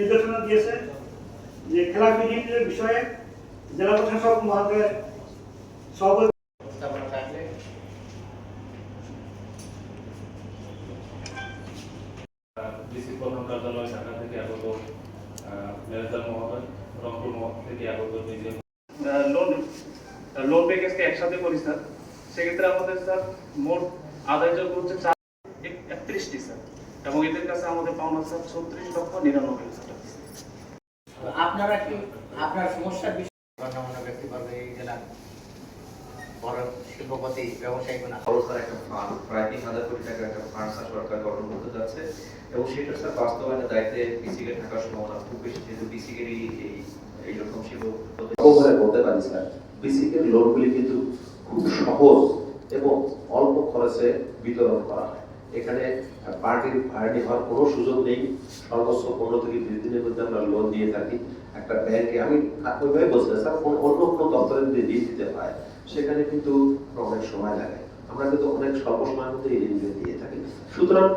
নির্দেশনা দিয়েছে যে খেলা বিধির বিষয়ে জেলা প্রশাসক মহোদয়ের সভাপতি ডিসি প্রধান কার্যালয় ঢাকা থেকে আগত ম্যানেজার মহোদয় রংপুর থেকে আগত নিজে লোন লোন প্যাকেজকে একসাথে করি স্যার। সেক্ষেত্রে আমাদের স্যার মোট আদায়যোগ্য হচ্ছে চার একত্রিশটি স্যার। এবং এদের কাছে আমাদের পাওনা স্যার ছত্রিশ লক্ষ নিরানব্বই তো আপনারা কি আপনার সমস্যার বিষয়ে গণ্যমান্য ব্যক্তিবর্গ এই জেলার বড় শিল্পপতি ব্যবসায়ীগুলো খরচ করা একটা ফান্ড প্রায় তিন হাজার কোটি টাকার একটা ফান্ড সরকার গঠন করতে যাচ্ছে। এবং সেটা স্যার বাস্তবায়নের দায়িত্বে বিসিকে থাকার সম্ভাবনা খুব বেশি যেহেতু বিসিকেরই এই এইরকম ছিল বলতে পারি স্যার বেসিকের লোনগুলি কিন্তু খুব সহজ এবং অল্প খরচে বিতরণ করা হয়। এখানে পার্টির পার্টি হওয়ার কোনো সুযোগ নেই। সর্বোচ্চ পনেরো থেকে বিশ দিনের মধ্যে আমরা লোন দিয়ে থাকি। একটা ব্যাংকে আমি ওইভাবে বলছি না, স্যার কোন- অন্য কোনো দপ্তরে যদি ঋণ দিতে হয় সেখানে কিন্তু অনেক সময় লাগে। আমরা কিন্তু অনেক স্বল্প সময়ের মধ্যে এই ঋণগুলো দিয়ে থাকি। সুতরাং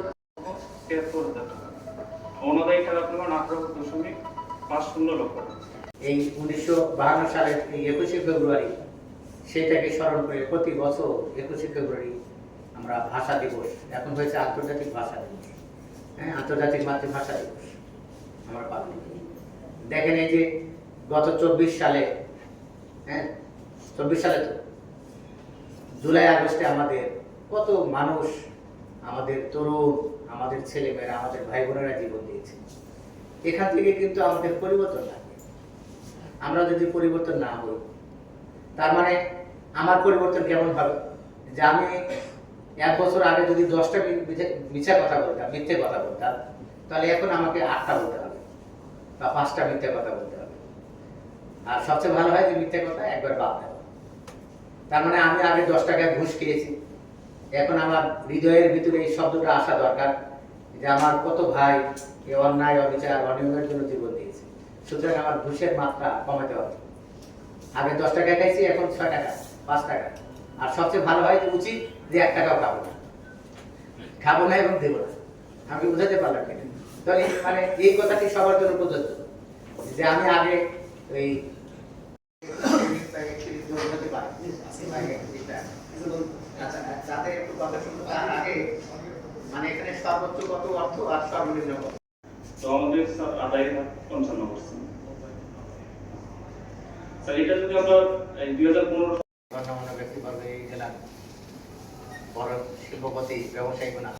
তিয়াত্তর হাজার টাকা অনাদায়ী খেলার পরিমাণ আঠারো দশমিক পাঁচ শূন্য লক্ষ। এই উনিশশো বাহান্ন সালের একুশে ফেব্রুয়ারি সেটাকে স্মরণ করে প্রতি বছর একুশে ফেব্রুয়ারি আমরা ভাষা দিবস। এখন হয়েছে আন্তর্জাতিক ভাষা দিবস। হ্যাঁ আন্তর্জাতিক মাতৃভাষা দিবস। আমরা পালন করি। দেখেন এই যে গত চব্বিশ সালে হ্যাঁ চব্বিশ সালে তো জুলাই, আগস্টে আমাদের কত মানুষ, আমাদের তরুণ, আমাদের ছেলেমেয়েরা, আমাদের ভাই বোনেরা জীবন দিয়েছে। এখান থেকে কিন্তু আমাদের পরিবর্তন লাগবে আমরা যদি পরিবর্তন না হই, তার মানে আমার পরিবর্তন কেমন হবে? যে আমি এক বছর আগে যদি দশটা মিথ্যা কথা বলতাম, মিথ্যে কথা বলতাম, তাহলে এখন আমাকে আটটা বলতে হবে বা পাঁচটা মিথ্যে কথা বলতে হবে। আর সবচেয়ে ভালো হয় যে মিথ্যে কথা একবার বাদ দেওয়া। তার মানে আমি আগে দশ টাকায় ঘুষ খেয়েছি। এখন আমার হৃদয়ের ভিতরে এই শব্দটা আসা দরকার যে আমার কত ভাই এই অন্যায়, অবিচার অনিয়মের জন্য জীবন দিয়েছে। সুতরাং আমার ঘুষের মাত্রা কমাতে হবে। আগে দশ টাকা খাইছি, এখন ছয় টাকা, পাঁচ টাকা। আর সবচেয়ে ভালো হয় যে উচিত যে এক টাকাও খাব না। খাব না এবং দেবো না। আমি বুঝাতে পারলাম তাহলে মানে এই কথাটি সবার জন্য প্রযোজ্য। যে আমি আগে ওই মানে এখানে সর্বোচ্চ কত অর্থ আর সর্বনিম্ন কত? তো আমাদের আদায় পঞ্চান্ন পার্সেন্ট। স্যার, এটা যদি আমরা দুই হাজার পনেরো গণ্যমান্য ব্যক্তিবর্গ এই